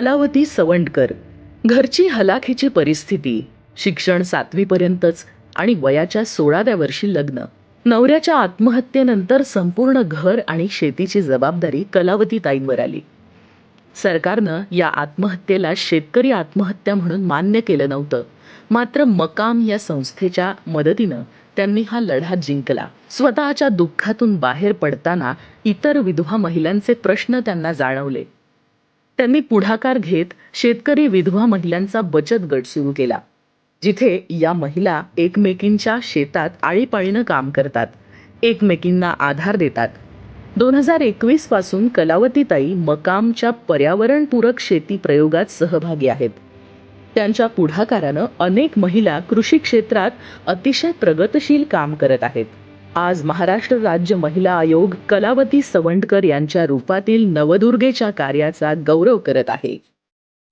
कलावती सवंडकर घरची हलाखीची परिस्थिती शिक्षण सातवीपर्यंतच आणि वयाच्या सोळाव्या वर्षी लग्न. नवऱ्याच्या आत्महत्येनंतर संपूर्ण घर आणि शेतीची जबाबदारी कलावती ताईंवर आली. सरकारनं या आत्महत्येला शेतकरी आत्महत्या म्हणून मान्य केलं नव्हतं. मात्र मकाम या संस्थेच्या मदतीनं त्यांनी हा लढा जिंकला. स्वतःच्या दुःखातून बाहेर पडताना इतर विधवा महिलांचे प्रश्न त्यांना जाणवले. त्यांनी पुढाकार घेत शेतकरी विधवा महिलांचा बचत गट सुरू केला जिथे या महिला एकमेकींच्या शेतात आळीपाळीनं काम करतात एकमेकींना आधार देतात. दोन हजार एकवीसपासून कलावतीताई मकामच्या पर्यावरणपूरक शेती प्रयोगात सहभागी आहेत. त्यांच्या पुढाकारानं अनेक महिला कृषी क्षेत्रात अतिशय प्रगतशील काम करत आहेत. आज महाराष्ट्र राज्य महिला आयोग कलावती सवंडकर यांच्या रूपातील नवदुर्गेच्या कार्याचा गौरव करत आहे.